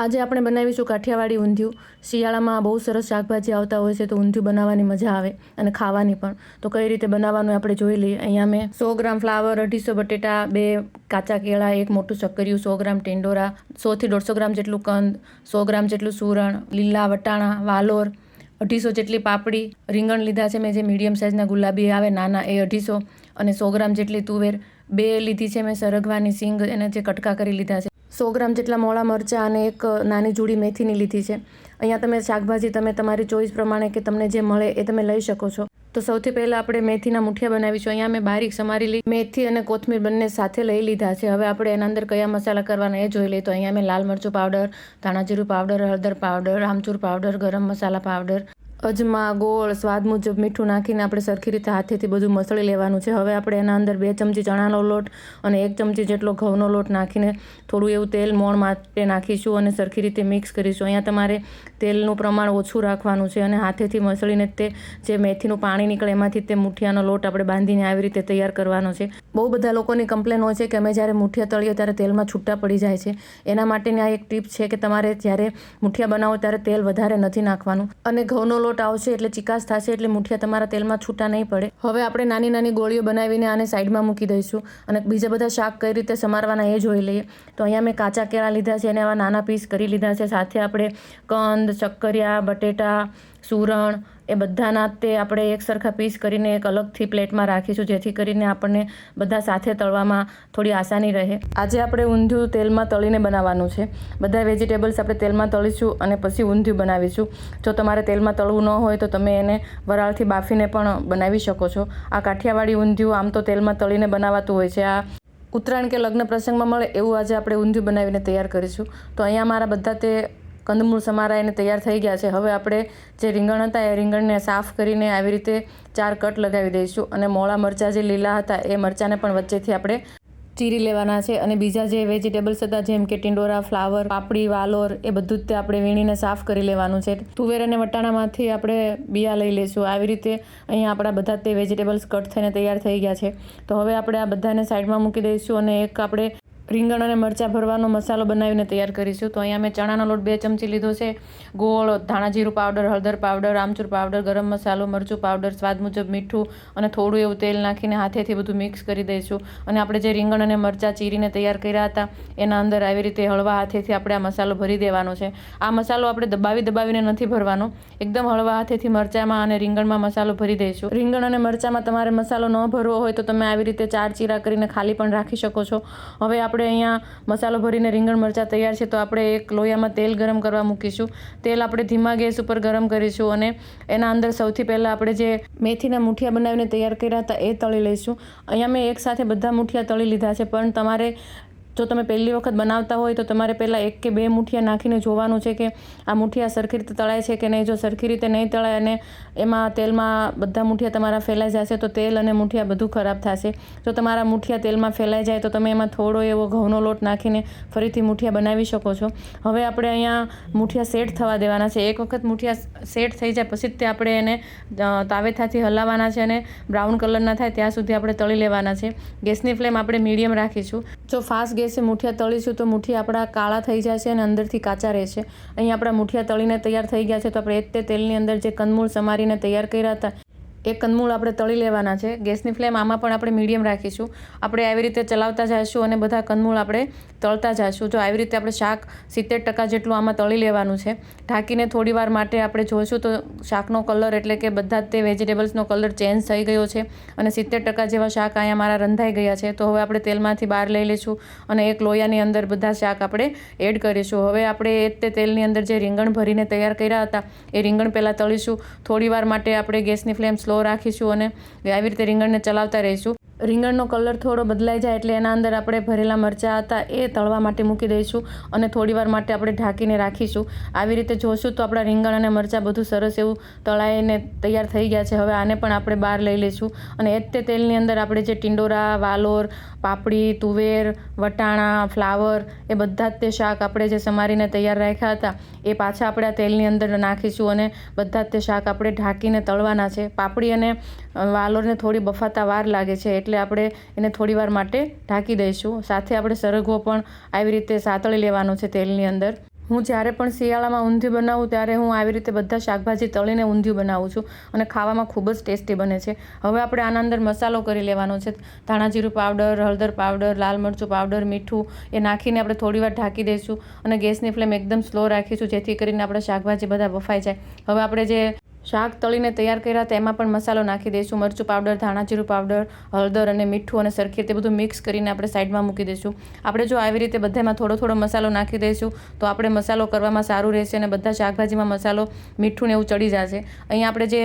આજે આપણે બનાવીશું કાઠિયાવાડી ઊંધિયું. શિયાળામાં બહુ સરસ શાકભાજી આવતા હોય છે તો ઊંધિયું બનાવવાની મજા આવે અને ખાવાની પણ. તો કઈ રીતે બનાવવાનું આપણે જોઈ લઈએ. અહીંયા મેં સો ગ્રામ ફ્લાવર, અઢીસો બટેટા, બે કાચા કેળા, એક મોટું શક્કરિયું, સો ગ્રામ ટેંડોરા સોથી દોઢસો ગ્રામ જેટલું કંદ, સો ગ્રામ જેટલું સૂરણ, લીલા વટાણા, વાલોર, અઢીસો જેટલી પાપડી. રીંગણ લીધા છે મેં જે મીડિયમ સાઇઝના ગુલાબી આવે નાના એ અઢીસો. અને સો ગ્રામ જેટલી તુવેર. બે લીધી છે મેં સરગવાની સિંગ, એને જે કટકા કરી લીધા છે. સો ગ્રામ જેટલા મોળા મરચાં અને એક નાની જુડી મેથીની લીધી છે. અહીંયા તમે શાકભાજી, તમે તમારી ચોઈસ પ્રમાણે કે તમને જે મળે એ તમે લઈ શકો છો. તો સૌથી પહેલાં આપણે મેથીના મુઠિયા બનાવીશું. અહીંયા મેં બારીક સમારેલી મેથી અને કોથમીર બંને સાથે લઈ લીધા છે. હવે આપણે એના અંદર કયા મસાલા કરવાના એ જોઈ લઈએ. તો અહીંયા મેં લાલ મરચું પાવડર ધાણાજીરું પાવડર, હળદર powder, amchur powder, garam masala powder અજમા, ગોળ, સ્વાદ મુજબ મીઠું નાખીને આપણે સરખી રીતે હાથેથી બધું મસળી લેવાનું છે. હવે આપણે એના અંદર બે ચમચી ચણાનો લોટ અને એક ચમચી જેટલો ઘઉંનો લોટ નાખીને થોડું એવું તેલ મોણ માટે નાખીશું અને સરખી રીતે મિક્સ કરીશું. અહીંયા તમારે તેલનું પ્રમાણ ઓછું રાખવાનું છે અને હાથેથી મસળીને તે જે મેથીનું પાણી નીકળે એમાંથી તે મુઠિયાનો લોટ આપણે બાંધીને આવી રીતે તૈયાર કરવાનો છે. બહુ બધા લોકોની કમ્પ્લેન હોય છે કે અમે જ્યારે મુઠિયા તળીએ ત્યારે તેલમાં છૂટા પડી જાય છે. એના માટેની આ એક ટીપ છે કે તમારે જ્યારે મુઠિયા બનાવો ત્યારે તેલ વધારે નથી નાખવાનું. અને ઘઉંનો લોટ આવશે એટલે ચિકાસ થશે એટલે મુઠિયા તમારા તેલમાં છૂટા નહીં પડે. હવે આપણે નાની નાની ગોળીઓ બનાવીને આને સાઈડમાં મૂકી દઈશું અને બીજા બધા શાક કઈ રીતે સમારવાના એ જોઈ લઈએ. તો અહીંયા મેં કાચા કેળા લીધા છે અને આવા નાના પીસ કરી લીધા છે. સાથે આપણે કંદ શક્કરિયા બટેટા, સુરણ એ બધાના તે આપણે એક સરખા પીસ કરીને એક અલગથી પ્લેટમાં રાખીશું, જેથી કરીને આપણને બધા સાથે તળવામાં થોડી આસાની રહે. આજે આપણે ઊંધિયું તેલમાં તળીને બનાવવાનું છે. બધા વેજીટેબલ્સ આપણે તેલમાં તળીશું અને પછી ઊંધિયું બનાવીશું. જો તમારે તેલમાં તળવું ન હોય તો તમે એને વરાળથી બાફીને પણ બનાવી શકો છો. આ કાઠિયાવાડી ઊંધિયું આમ તો તેલમાં તળીને બનાવાતું હોય છે. આ ઉત્તરાયણ કે લગ્ન પ્રસંગમાં મળે એવું આજે આપણે ઊંધિયું બનાવીને તૈયાર કરીશું. તો અહીંયા મારા બધા તે કંદમૂળ સમારાઈને તૈયાર થઈ ગયા છે. હવે આપણે જે રીંગણ હતા એ રીંગણને સાફ કરીને આવી રીતે ચાર કટ લગાવી દઈશું અને મોળા મરચાં જે લીલા હતા એ મરચાંને પણ વચ્ચેથી આપણે ચીરી લેવાના છે અને બીજા જે વેજીટેબલ્સ હતા જેમ કે ટિંડોરા, ફ્લાવર, પાપડી, વાલોર એ બધું જ તે આપણે વીણીને સાફ કરી લેવાનું છે. તુવેર અને વટાણામાંથી આપણે બિયા લઈ લઈશું. આવી રીતે અહીંયા આપણા બધા તે વેજીટેબલ્સ કટ થઈને તૈયાર થઈ ગયા છે. તો હવે આપણે આ બધાને સાઈડમાં મૂકી દઈશું અને એક આપણે રીંગણ અને મરચાં ભરવાનો મસાલો બનાવીને તૈયાર કરીશું. તો અહીંયા મેં ચણાનો લોટ બે ચમચી લીધો છે. ગોળ, ધાણા જીરું પાવડર, હળદર પાવડર, આમચૂર પાવડર, ગરમ મસાલો, મરચું પાવડર, સ્વાદ મુજબ મીઠું અને થોડું એવું તેલ નાખીને હાથેથી બધું મિક્સ કરી દઈશું. અને આપણે જે રીંગણ અને મરચાં ચીરીને તૈયાર કર્યા હતા, એના અંદર આવી રીતે હળવા હાથેથી આપણે આ મસાલો ભરી દેવાનો છે. આ મસાલો આપણે દબાવી દબાવીને નથી ભરવાનો. એકદમ હળવા હાથેથી મરચાંમાં અને રીંગણમાં મસાલો ભરી દઈશું. રીંગણ અને મરચાંમાં તમારે મસાલો ન ભરવો હોય તો તમે આવી રીતે ચાર ચીરા કરીને ખાલી પણ રાખી શકો છો. હવે આપણે આપણે અહીંયા મસાલો ભરીને રીંગણ મરચાં તૈયાર છે, તો આપણે એક લોયામાં તેલ ગરમ કરવા મૂકીશું. તેલ આપણે ધીમા ગેસ ઉપર ગરમ કરીશું અને એના અંદર સૌથી પહેલાં આપણે જે મેથીના મુઠિયા બનાવીને તૈયાર કર્યા હતા એ તળી લઈશું. અહીંયા મેં એકસાથે બધા મુઠિયા તળી લીધા છે, પણ તમારે જો તમે પહેલી વખત બનાવતા હોય તો તમારે પહેલાં એક કે બે મુઠિયા નાખીને જોવાનું છે કે આ મુઠિયા સરખી રીતે તળાય છે કે નહીં. જો સરખી રીતે નહીં તળાય અને એમાં તેલમાં બધા મુઠિયા તમારા ફેલાઈ જશે તો તેલ અને મુઠિયા બધું ખરાબ થશે. જો તમારા મુઠિયા તેલમાં ફેલાઈ જાય તો તમે એમાં થોડો એવો ઘઉંનો લોટ નાખીને ફરીથી મુઠિયા બનાવી શકો છો. હવે આપણે અહીંયા મુઠિયા સેટ થવા દેવાના છે. એક વખત મુઠિયા સેટ થઈ જાય પછી તે આપણે એને તાવેથાથી હલાવવાના છે અને બ્રાઉન કલરના થાય ત્યાં સુધી આપણે તળી લેવાના છે. ગેસની ફ્લેમ આપણે મીડિયમ રાખીશું. જો ફાસ્ટ ગેસે મુઠિયા તળીશું તો મુઠિયા આપણા કાળા થઈ જશે અને અંદરથી કાચા રહેશે. અહીં આપણા મુઠિયા તળીને તૈયાર થઈ ગયા છે, તો આપણે એ જ તે તેલની અંદર જે કંદમૂળ સમારીને તૈયાર કર્યા હતા એ કંદમૂળ આપણે તળી લેવાના છે. ગેસની ફ્લેમ આમાં પણ આપણે મીડિયમ રાખીશું. આપણે આવી રીતે ચલાવતા જઈશું અને બધા કંદમૂળ આપણે તળતા જઈશું જો આવી રીતે આપણે શાક સિત્તેર ટકા જેટલું આમાં તળી લેવાનું છે. ઢાંકીને થોડી વાર માટે આપણે જોઈશું તો શાકનો કલર એટલે કે બધા જ તે વેજીટેબલ્સનો કલર ચેન્જ થઈ ગયો છે અને સિત્તેર ટકા જેવા શાક અહીંયા મારા રંધાઈ ગયા છે. તો હવે આપણે તેલમાંથી બહાર લઈ લઈશું અને એક લોયાની અંદર બધા શાક આપણે એડ કરીશું. હવે આપણે એ તે તેલની અંદર જે રીંગણ ભરીને તૈયાર કર્યા હતા, એ રીંગણ પહેલાં તળીશું. થોડી વાર માટે આપણે ગેસની ફ્લેમ સ્લો રાખીશું અને આવી રીતે રીંગણને ચલાવતા રહીશું. રીંગણનો કલર થોડો બદલાઈ જાય એટલે એના અંદર આપણે ભરેલા મરચાં હતા એ તળવા માટે મૂકી દઈશું અને થોડીવાર માટે આપણે ઢાંકીને રાખીશું. આવી રીતે જોશું તો આપણા રીંગણ અને મરચાં બધું સરસ એવું તળાઈને તૈયાર થઈ ગયા છે. હવે આને પણ આપણે બહાર લઈ લઈશું અને એ જ તે તેલની અંદર આપણે જે ટિંડોરા, વાલોર, પાપડી, તુવેર, વટાણા, ફ્લાવર એ બધા જ તે શાક આપણે જે સમારીને તૈયાર રાખ્યા હતા એ પાછા આપણે આ તેલની અંદર નાખીશું અને બધા જ તે શાક આપણે ઢાંકીને તળવાના છે. પાપડી અને વાલોરને થોડી બફાતા વાર લાગે છે એટલે આપણે એને થોડી વાર માટે ઢાંકી દઈશું. સાથે આપણે સરગવો પણ આવી રીતે સાતળી લેવાનો છે તેલની અંદર. હું જ્યારે પણ શિયાળામાં ઊંધિયું બનાવું ત્યારે હું આવી રીતે બધા શાકભાજી તળીને ઊંધિયું બનાવું છું અને ખાવામાં ખૂબ જ ટેસ્ટી બને છે. હવે આપણે આના અંદર મસાલો કરી લેવાનો છે. ધાણાજીરું પાવડર, હળદર પાવડર, લાલ મરચું પાવડર, મીઠું એ નાખીને આપણે થોડીવાર ઢાંકી દઈશું અને ગેસની ફ્લેમ એકદમ સ્લો રાખીશું જેથી કરીને આપણે શાકભાજી બધા બફાઈ જાય. હવે આપણે જે શાક તળીને તૈયાર કર્યા તેમાં પણ મસાલો નાખી દઈશું, મરચું પાવડર, ધાણા જીરું પાવડર, હળદર અને મીઠું અને સરખી તે બધું મિક્સ કરીને આપણે સાઈડમાં મૂકી દઈશું. આપણે જો આવી રીતે બધામાં થોડો થોડો મસાલો નાખી દઈશું, તો આપણે મસાલો કરવામાં સારું રહેશે અને બધા શાકભાજીમાં મસાલો, મીઠું ને એવું ચડી જશે. અહીંયા આપણે જે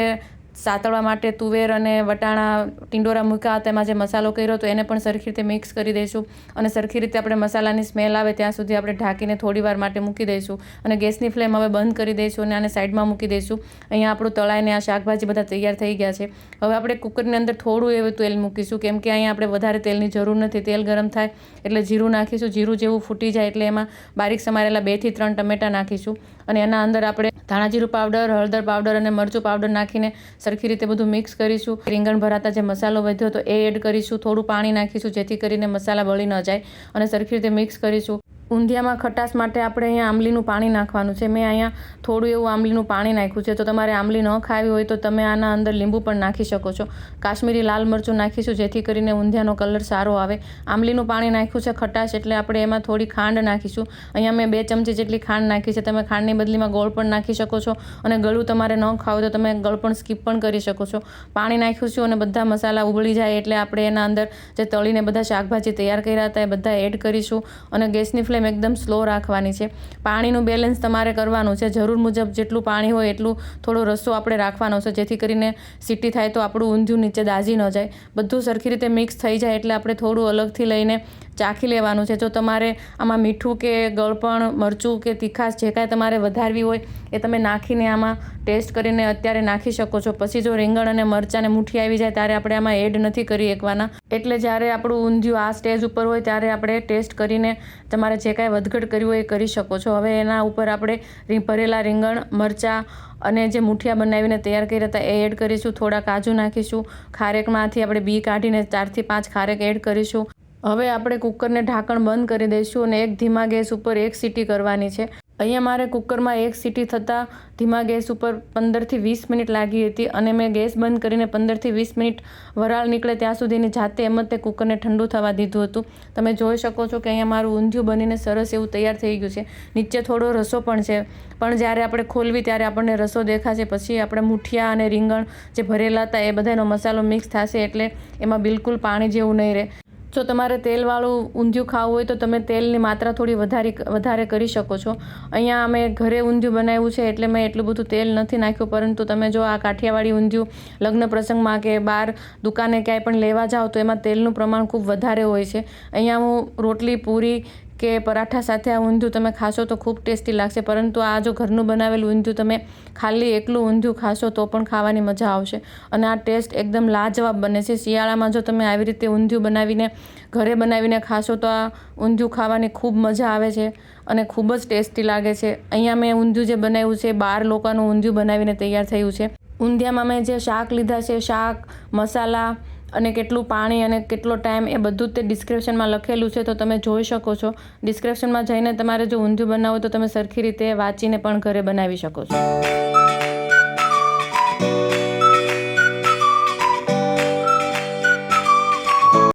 સાતળવા માટે તુવેર અને વટાણા, ટિંડોરા મૂક્યા હતા. એમાં જે મસાલો કર્યો હતો, એને પણ સરખી રીતે મિક્સ કરી દઈશું અને સરખી રીતે આપણે મસાલાની સ્મેલ આવે ત્યાં સુધી આપણે ઢાંકીને થોડી વાર માટે મૂકી દઈશું અને ગેસની ફ્લેમ હવે બંધ કરી દઈશું અને આને સાઈડમાં મૂકી દઈશું. અહીંયા આપણું તળાઈને આ શાકભાજી બધા તૈયાર થઈ ગયા છે. હવે આપણે કુકરની અંદર થોડું એવું તેલ મૂકીશું, કેમ કે અહીંયા આપણે વધારે તેલની જરૂર નથી. તેલ ગરમ થાય એટલે જીરું નાખીશું. જીરું જેવું ફૂટી જાય એટલે એમાં બારીક સમારેલા બેથી ત્રણ ટમેટાં નાખીશું. અને એના અંદર આપણે ધાણાજીરું પાવડર, હળદર પાવડર અને મરચું પાવડર નાખીને સરખી રીતે બધું મિક્સ કરીશું. રીંગણ ભરાતા જે મસાલો વધ્યો હતો એ એડ કરીશું. થોડું પાણી નાખીશું જેથી કરીને મસાલા બળી ન જાય અને સરખી રીતે મિક્સ કરીશું. ઊંધિયામાં ખટાશ માટે આપણે અહીંયા આંબલીનું પાણી નાખવાનું છે. મેં અહીંયા થોડું એવું આંબલીનું પાણી નાખ્યું છે. તો તમારે આંબલી ન ખાવી હોય તો તમે આના અંદર લીંબુ પણ નાખી શકો છો. કાશ્મીરી લાલ મરચું નાખીશું જેથી કરીને ઊંધિયાનો કલર સારો આવે. આંબલીનું પાણી નાખ્યું છે ખટાશ એટલે આપણે એમાં થોડી ખાંડ નાખીશું. અહીંયા મેં બે ચમચી જેટલી ખાંડ નાખી છે. તમે ખાંડની બદલીમાં ગોળ પણ નાખી શકો છો અને ગળું તમારે ન ખાવ તો તમે ગળ પણ સ્કીપ પણ કરી શકો છો. પાણી નાખ્યું છું અને બધા મસાલા ઉબળી જાય એટલે આપણે એના અંદર જે તળીને બધા શાકભાજી તૈયાર કર્યા હતા એ બધા એડ કરીશું અને ગેસની ફ્લેમ એકદમ સ્લો રાખવાની છે. પાણીનું બેલેન્સ તમારે કરવાનું છે. જરૂર મુજબ જેટલું પાણી હોય એટલું થોડો રસ્સો આપણે રાખવાનો છે. જેથી કરીને સીટી થાય તો આપણું ઊંધિયું નીચે દાઝી ન જાય. બધું સરખી રીતે મિક્સ થઈ જાય એટલે આપણે થોડું અલગથી લઈને ચાખી લેવાનું છે. જો તમારે આમાં મીઠું કે ગળપણ, મરચું કે તીખાશ જે કાંઈ તમારે વધારવી હોય એ તમે નાખીને આમાં ટેસ્ટ કરીને અત્યારે નાખી શકો છો. પછી જો રીંગણ અને મરચાંને મુઠ્ઠી આવી જાય ત્યારે આપણે આમાં એડ નથી કરી એકવાના. એટલે જ્યારે આપણું ઊંધિયું આ સ્ટેજ ઉપર હોય ત્યારે આપણે ટેસ્ટ કરીને તમારે જે કાંઈ વધઘટ કર્યું હોય એ કરી શકો છો. હવે એના ઉપર આપણે ભરેલા રીંગણ, મરચાં અને જે મુઠિયા બનાવીને તૈયાર કર્યા હતા એ એડ કરીશું. થોડા કાજુ નાખીશું. ખારેકમાંથી આપણે બી કાઢીને ચારથી પાંચ ખારેક એડ કરીશું. હવે આપણે કુકરને ઢાંકણ બંધ કરી દઈશું અને એક ધીમા ગેસ ઉપર એક સીટી કરવાની છે. અહીંયા મારે કુકરમાં એક સીટી થતાં ધીમા ગેસ ઉપર પંદરથી વીસ મિનિટ લાગી હતી અને મેં ગેસ બંધ કરીને પંદરથી વીસ મિનિટ વરાળ નીકળે ત્યાં સુધીની જાતે એમ જ તે કુકરને ઠંડુ થવા દીધું હતું. તમે જોઈ શકો છો કે અહીંયા મારું ઊંધિયું બનીને સરસ એવું તૈયાર થઈ ગયું છે. નીચે થોડો રસો પણ છે. પણ જ્યારે આપણે ખોલવી ત્યારે આપણને રસો દેખાશે. પછી આપણે મૂઠિયા અને રીંગણ જે ભરેલા હતા એ બધાનો મસાલો મિક્સ થશે એટલે એમાં બિલકુલ પાણી જેવું નહીં રહે. જો તમારે તેલવાળું ઊંધિયું ખાવું હોય તો તમે તેલની માત્રા થોડી વધારી વધારે કરી શકો છો. અહીંયા અમે ઘરે ઊંધિયું બનાવ્યું છે એટલે મેં એટલું બધું તેલ નથી નાખ્યું, પરંતુ તમે જો આ કાઠિયાવાડી ઊંધિયું લગ્ન પ્રસંગમાં કે બહાર દુકાને ક્યાંય પણ લેવા જાઓ તો એમાં તેલનું પ્રમાણ ખૂબ વધારે હોય છે. અહીંયા હું રોટલી, પૂરી કે પરાઠા સાથે આ ઊંધિયું તમે ખાશો તો ખૂબ ટેસ્ટી લાગશે. પરંતુ આ જો ઘરનું બનાવેલું ઊંધિયું તમે ખાલી એકલું ઊંધિયું ખાશો તો પણ ખાવાની મજા આવશે. અને આ ટેસ્ટ એકદમ લાજવાબ બને છે. શિયાળામાં જો તમે આવી રીતે ઊંધિયું બનાવીને ઘરે બનાવીને ખાશો તો આ ઊંધિયું ખાવાની ખૂબ મજા આવે છે અને ખૂબ જ ટેસ્ટી લાગે છે. અહીંયા મેં ઊંધિયું જે બનાવ્યું છે બાર લોકોનું ઊંધિયું બનાવીને તૈયાર થયું છે. ઊંધિયામાં મેં જે શાક લીધા છે, શાક, મસાલા અને કેટલું પાણી અને કેટલો ટાઈમ એ બધું જ તે ડિસ્ક્રિપ્શનમાં લખેલું છે, તો તમે જોઈ શકો છો. ડિસ્ક્રિપ્શનમાં જઈને તમારે જો ઊંધિયું બનાવવું તો તમે સરખી રીતે વાંચીને પણ ઘરે બનાવી શકો છો.